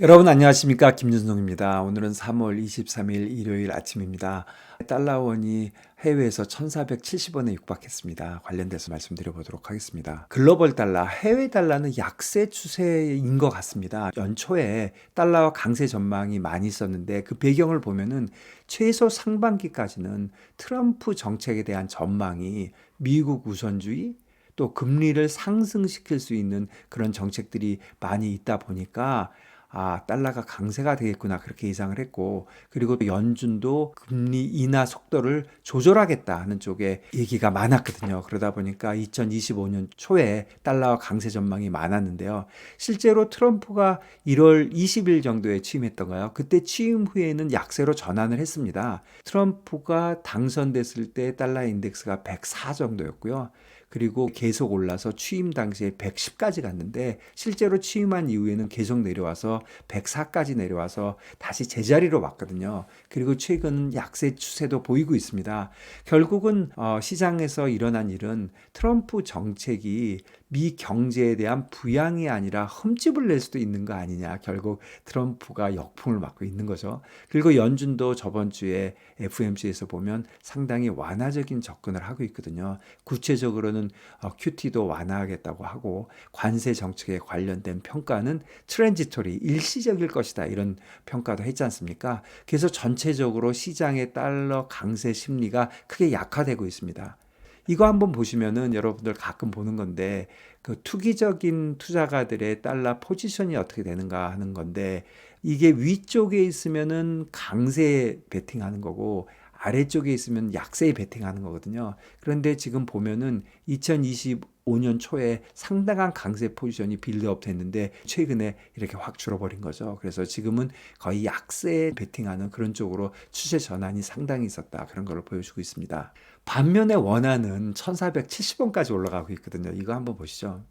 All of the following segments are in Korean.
여러분 안녕하십니까 김준성입니다. 오늘은 3월 23일 일요일 아침입니다. 달러원이 해외에서 1470원에 육박했습니다. 관련돼서 말씀드려 보도록 하겠습니다. 글로벌 달러, 해외 달러는 약세 추세인 것 같습니다. 연초에 달러와 강세 전망이 많이 있었는데 그 배경을 보면은 최소 상반기까지는 트럼프 정책에 대한 전망이 미국 우선주의 또 금리를 상승시킬 수 있는 그런 정책들이 많이 있다 보니까 아, 달러가 강세가 되겠구나. 그렇게 예상을 했고, 그리고 또 연준도 금리 인하 속도를 조절하겠다 하는 쪽에 얘기가 많았거든요. 그러다 보니까 2025년 초에 달러와 강세 전망이 많았는데요. 실제로 트럼프가 1월 20일 정도에 취임했던 가요? 그때 취임 후에는 약세로 전환을 했습니다. 트럼프가 당선됐을 때 달러 인덱스가 104 정도였고요. 그리고 계속 올라서 취임 당시에 110까지 갔는데 실제로 취임한 이후에는 계속 내려와서 104까지 내려와서 다시 제자리로 왔거든요. 그리고 최근 약세 추세도 보이고 있습니다. 결국은 어, 시장에서 일어난 일은 트럼프 정책이 미 경제에 대한 부양이 아니라 흠집을 낼 수도 있는 거 아니냐. 결국 트럼프가 역풍을 맞고 있는 거죠. 그리고 연준도 저번 주에 FMC에서 보면 상당히 완화적인 접근을 하고 있거든요. 구체적으로는 어, QT도 완화하겠다고 하고 관세 정책에 관련된 평가는 트랜지토리 일시적일 것이다. 이런 평가도 했지 않습니까? 그래서 전체적으로 시장의 달러 강세 심리가 크게 약화되고 있습니다. 이거 한번 보시면은 여러분들 가끔 보는 건데 그 투기적인 투자가들의 달러 포지션이 어떻게 되는가 하는 건데 이게 위쪽에 있으면은 강세 베팅하는 거고 아래쪽에 있으면 약세에 베팅하는 거거든요. 그런데 지금 보면은 2025년 초에 상당한 강세 포지션이 빌드업 됐는데 최근에 이렇게 확 줄어버린 거죠. 그래서 지금은 거의 약세에 베팅하는 그런 쪽으로 추세 전환이 상당히 있었다. 그런 걸 보여주고 있습니다. 반면에 원화는 1470원까지 올라가고 있거든요. 이거 한번 보시죠.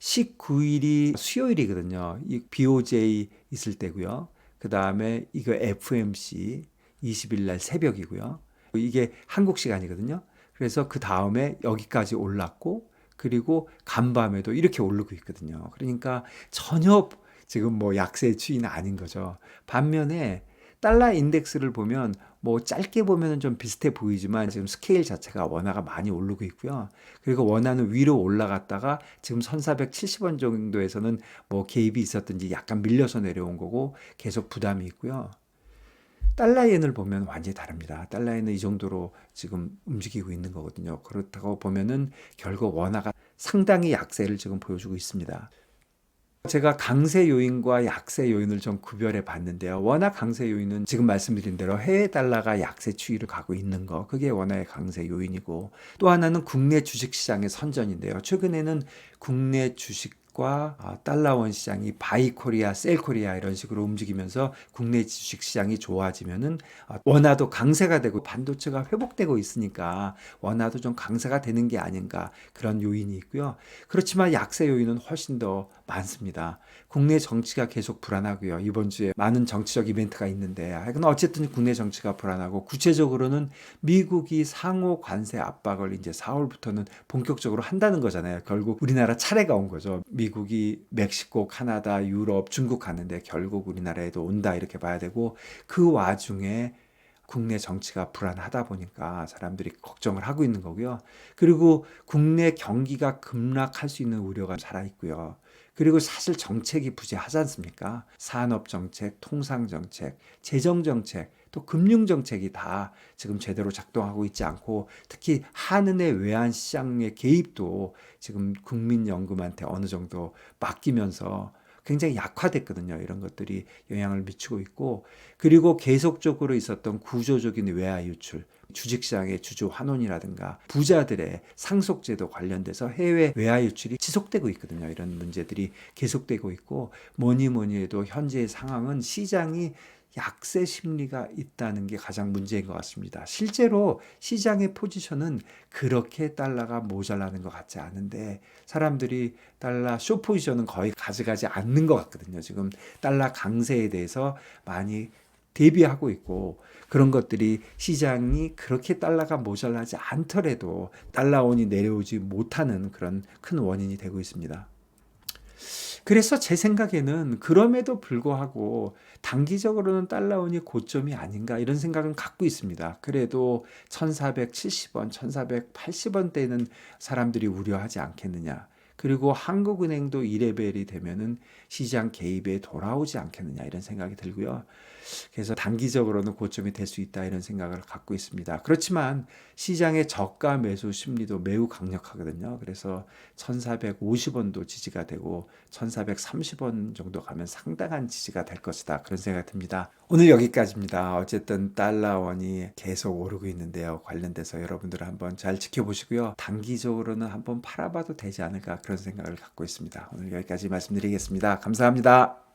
19일이 수요일이거든요. 이 BOJ 있을 때고요. 그 다음에 이거 FMC 20일 날 새벽이고요. 이게 한국 시간이거든요. 그래서 그 다음에 여기까지 올랐고 그리고 간밤에도 이렇게 오르고 있거든요. 그러니까 전혀 지금 뭐 약세 추이는 아닌 거죠. 반면에 달러 인덱스를 보면 뭐 짧게 보면 좀 비슷해 보이지만 지금 스케일 자체가 원화가 많이 오르고 있고요. 그리고 원화는 위로 올라갔다가 지금 1470원 정도에서는 뭐 개입이 있었든지 약간 밀려서 내려온 거고 계속 부담이 있고요. 달러엔을 보면 완전히 다릅니다. 달러엔은 이 정도로 지금 움직이고 있는 거거든요. 그렇다고 보면은 결국 원화가 상당히 약세를 지금 보여주고 있습니다. 제가 강세 요인과 약세 요인을 좀 구별해 봤는데요. 워낙 강세 요인은 지금 말씀드린 대로 해외 달러가 약세 추이를 가고 있는 거. 그게 원화의 강세 요인이고 또 하나는 국내 주식 시장의 선전인데요. 최근에는 국내 주식 과 아, 달러원 시장이 바이 코리아, 셀 코리아 이런 식으로 움직이면서 국내 주식 시장이 좋아지면은 아, 원화도 강세가 되고 반도체가 회복되고 있으니까 원화도 좀 강세가 되는 게 아닌가 그런 요인이 있고요. 그렇지만 약세 요인은 훨씬 더 많습니다. 국내 정치가 계속 불안하고요. 이번 주에 많은 정치적 이벤트가 있는데 하여간 어쨌든 국내 정치가 불안하고 구체적으로는 미국이 상호 관세 압박을 이제 4월부터는 본격적으로 한다는 거잖아요. 결국 우리나라 차례가 온 거죠. 미국이 멕시코, 카나다, 유럽, 중국 가는데 결국 우리나라에도 온다 이렇게 봐야 되고 그 와중에 국내 정치가 불안하다 보니까 사람들이 걱정을 하고 있는 거고요. 그리고 국내 경기가 급락할 수 있는 우려가 살아 있고요. 그리고 사실 정책이 부재하지 않습니까? 산업 정책, 통상 정책, 재정 정책, 또 금융 정책이 다 지금 제대로 작동하고 있지 않고 특히 한은의 외환 시장의 개입도 지금 국민연금한테 어느 정도 맡기면서 굉장히 약화됐거든요. 이런 것들이 영향을 미치고 있고 그리고 계속적으로 있었던 구조적인 외화 유출 주식시장의 주주 환원이라든가 부자들의 상속제도 관련돼서 해외 외화 유출이 지속되고 있거든요. 이런 문제들이 계속되고 있고 뭐니 뭐니 해도 현재의 상황은 시장이 약세 심리가 있다는 게 가장 문제인 것 같습니다. 실제로 시장의 포지션은 그렇게 달러가 모자라는 것 같지 않은데 사람들이 달러 쇼 포지션은 거의 가져가지 않는 것 같거든요. 지금 달러 강세에 대해서 많이 대비하고 있고 그런 것들이 시장이 그렇게 달러가 모자라지 않더라도 달러원이 내려오지 못하는 그런 큰 원인이 되고 있습니다. 그래서 제 생각에는 그럼에도 불구하고 단기적으로는 달러원이 고점이 아닌가 이런 생각은 갖고 있습니다. 그래도 1470원, 1480원 대는 사람들이 우려하지 않겠느냐. 그리고 한국은행도 2레벨이 되면은 시장 개입에 돌아오지 않겠느냐 이런 생각이 들고요. 그래서 단기적으로는 고점이 될 수 있다 이런 생각을 갖고 있습니다. 그렇지만 시장의 저가 매수 심리도 매우 강력하거든요. 그래서 1450원도 지지가 되고 1430원 정도 가면 상당한 지지가 될 것이다. 그런 생각이 듭니다. 오늘 여기까지입니다. 어쨌든 달러원이 계속 오르고 있는데요. 관련돼서 여러분들 한번 잘 지켜보시고요. 단기적으로는 한번 팔아봐도 되지 않을까 그런 생각을 갖고 있습니다. 오늘 여기까지 말씀드리겠습니다. 감사합니다.